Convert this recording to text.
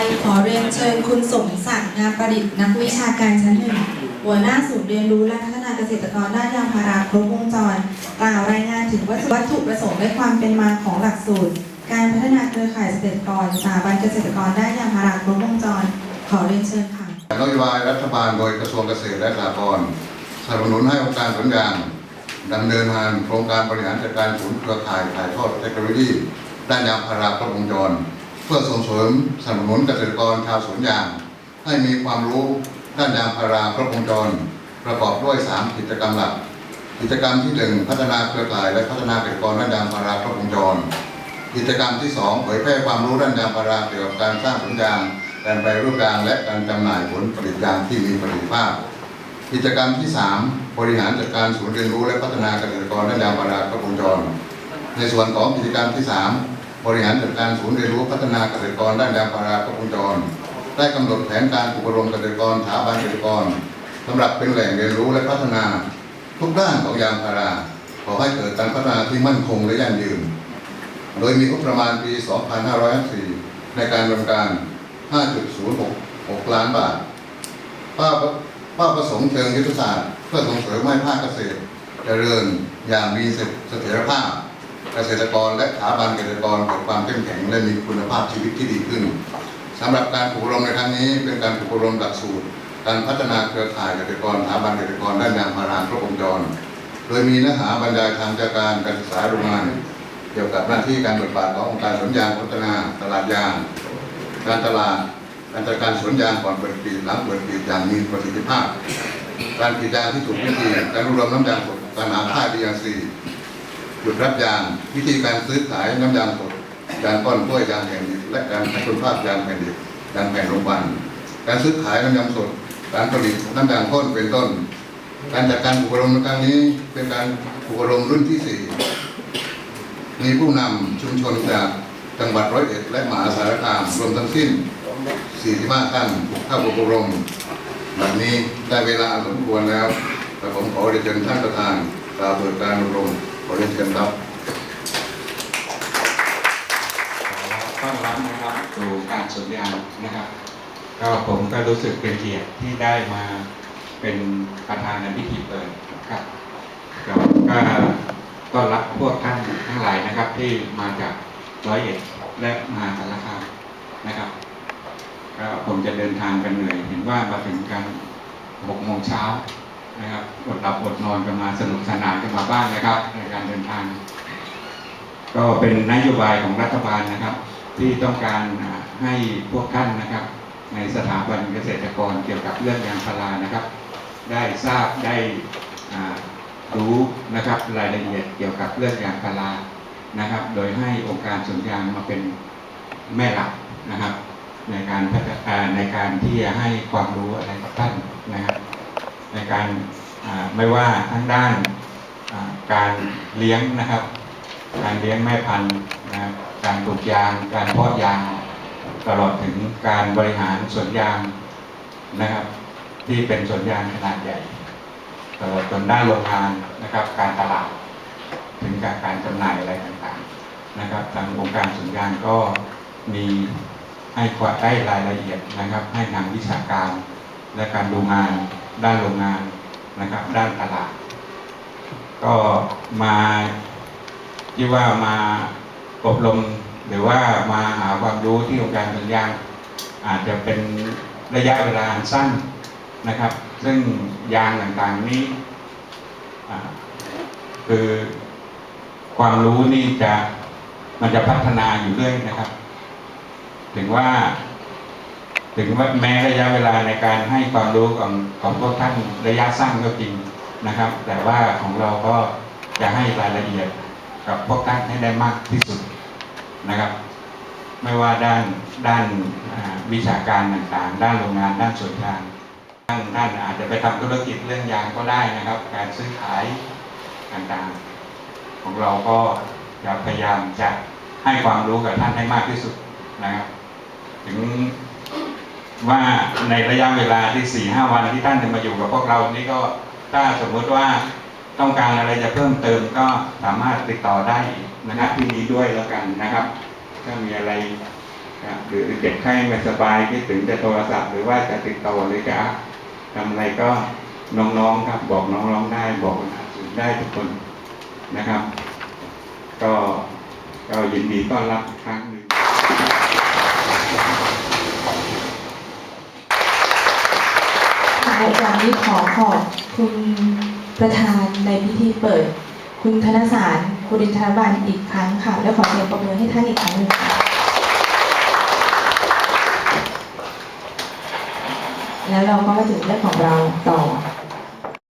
ไปขอเรียนเชิญคุณสมศักดิ์งามประดิษฐ์นักวิชาการชั้นหนึ่งหัวหน้าศูนย์เรียนรู้และพัฒนาเกษตรกรด้านยางพาราครบวงจรกล่าวรายงานถึงวัตถุประสงค์และความเป็นมาของหลักสูตร การพัฒนาเครือข่ายเกษตรกรสถาบันเกษตรกรด้านยางพาราครบวงจร ขอเรียนเชิญค่ะนโยบายรัฐบาลโดยกระทรวงเกษตรและสหกรณ์สนับสนุนให้องค์การสวนยางดำเนินงานโครงการบริหารจัดการศูนย์เครือข่ายถ่ายทอดเทคโนโลยีด้านยางพาราครบวงจร พื่อส่งเสริมสนับสนุนเกษตรกรชาวสวนยาง ให้มีความรู้ด้านยางพาราครบวงจร ประกอบด้วย 3 กิจกรรมหลัก กิจกรรมที่ 1 พัฒนาเครือข่ายและพัฒนาเกษตรกรด้านยางพาราครบวงจร กิจกรรมที่ 2 เผยแพร่ความรู้ด้านยางพาราเกี่ยวกับการสร้างสวนยางการแปรรูปยางและการจำหน่ายผลผลิตยางที่มีประสิทธิภาพ กิจกรรมที่ 3 บริหารจัดการศูนย์เรียนรู้และพัฒนาเกษตรกรด้านยางพาราครบวงจร ในส่วนของกิจกรรมที่ 3 บริหารจัดการศูนย์เรียนรู้พัฒนาเกษตรกรด้านยางพาราครบวงจร ได้กำหนดแผนการอบรมเกษตรกรสถาบันเกษตรกรสำหรับเป็นแหล่งเรียนรู้และพัฒนาทุกด้านของยางพาราขอให้เกิดการพัฒนาที่มั่นคงและยั่งยืน โดยมีงบประมาณปี 2554 ในการดำเนินการ 5.066 ล้านบาทป้าป้าประสงค์เชิงยุทธศาสตร์ เพื่อส่งเสริมให้ภาคเกษตร เจริญอย่างมีเสถียรภาพ กษตรกรและสถาบันเกษตรกรเกิดความเข้มแข็งและมีคุณภาพชีวิตที่ดีขึ้นสำหรับการอบรมในครั้งนี้เป็นการอบรมหลักสูตร การพัฒนาเครือข่ายเกษตรกรสถาบันเกษตรกรด้านยางพาราครบวงจร โดยมีเนื้อหาบรรยายทางวิชาการการศึกษาโรงงาน เกี่ยวกับหน้าที่การบทบาทขององค์การสวนยางพัฒนาตลาดยาง การตลาดการจัดการสวนยางก่อนเปิดกรีหลังเปิดกรีอย่างมีประสิทธิภาพ การกรีดยางที่ถูกวิธีการรวบรวมน้ำยางสดการหาค่า DRC จุดรับยางวิธีการซื้อขายน้ำยางสดยางก้อนกล้วยยางแผ่นดิบและการให้คุณภาพยางแผ่นดิบยางแผ่นโรงพยาบาลการซื้อขายน้ำยางสดการผลิตน้ำยางข้นเป็นต้น การจัดการอบรมในครั้งนี้เป็นการอบรมรุ่นที่สี่มีผู้นำชุมชนจากจังหวัดร้อยเอ็ดและมหาสารคามรวมทั้งสิ้น 45 ท่านเข้าอบรมแบบนี้ได้เวลาสมควรแล้วแต่ผมขอเรียนเชิญท่านประธานกล่าวเปิดการอบรม ขอเรียนเชิญครับขอต้อนรับนะครับสู่การสวนานะครับ ก็ผมก็รู้สึกเป็นเกียรติที่ได้มาเป็นประธานในพิธีเปิดครับก็ก็ต้อนรับพวกท่านทั้งหลายนะครับที่มาจากร้อยเอ็ดและมาสารคามนะครับก็ผมจะเดินทางกันเหนื่อยเห็นว่ามาถึงกันหกโมงเช้า นะครับอดหลับอดนอนกันมาสนุกสนานกันมาบ้างนะครับ ในการเดินทาง ก็เป็นนโยบายของรัฐบาลนะครับ ที่ต้องการให้พวกท่านนะครับ ในสถาบันเกษตรกรเกี่ยวกับเรื่องยางพารานะครับ ได้ทราบได้รู้นะครับรายละเอียดเกี่ยวกับเรื่องยางพารานะครับ โดยให้องค์การสวนยางมาเป็นแม่หลักนะครับ ในการพัฒนาในการที่จะให้ความรู้อะไรกับท่านนะครับ ในการไม่ว่าทั้งด้านการเลี้ยงนะครับ การเลี้ยงแม่พันธุ์นะครับการปลูกยาง การเพาะยาง ตลอดถึงการบริหารสวนยางนะครับ ที่เป็นสวนยางขนาดใหญ่ ตลอดจนด้านโรงงานนะครับ การตลาดถึงการการจำหน่ายอะไรต่างๆนะครับ ทางองค์การสวนยางก็มีให้ความได้รายละเอียดนะครับ ให้งานวิชาการและการดูงาน ด้านโรงงานนะครับ ด้านตลาด ก็มาที่ว่ามาอบรมหรือว่ามาหาความรู้ที่องค์การสัญญางอาจจะเป็นระยะเวลาสั้นนะครับ ซึ่งยางต่างๆนี้คือความรู้นี่จะมันจะพัฒนาอยู่เรื่อยนะครับ ถึงว่า ถึงแม้ระยะเวลาในการให้ความรู้ของของพวกท่านระยะสั้นก็จริงนะครับ แต่ว่าของเราก็จะให้รายละเอียดกับพวกท่านให้ได้มากที่สุดนะครับ ไม่ว่าด้านด้านวิชาการต่างๆ ด้านโรงงานด้านส่วนยางท่านท่านอาจจะไปทำธุรกิจเรื่องยางก็ได้นะครับ การซื้อขายต่างๆ ของเราก็จะพยายามจะให้ความรู้กับท่านให้มากที่สุดนะครับ ถึง ว่าในระยะเวลาที่สี่ห้าวันที่ท่านจะมาอยู่กับพวกเรานี่ก็ถ้าสมมติว่าต้องการอะไรจะเพิ่มเติมก็สามารถติดต่อได้นะครับที่นี้ด้วยแล้วกันนะครับ ถ้ามีอะไรหรือเจ็บไข้ไม่สบายคิดถึงจะโทรศัพท์หรือว่าจะติดต่อหรือจะทำอะไรก็น้องๆครับ บอกน้องๆได้บอกได้ทุกคนนะครับ ก็ก็ยินดีต้อนรับครั้ง หนึ่งค่ะวันนี้ขอขอบคุณประธานในพิธีเปิด คุณธนสารคุณดินทรบันอีกครั้งค่ะ และขอเสียงปรบมือให้ท่านอีกครั้งหนึ่งค่ะแล้วเราก็มาถึงเรื่องของเราต่อ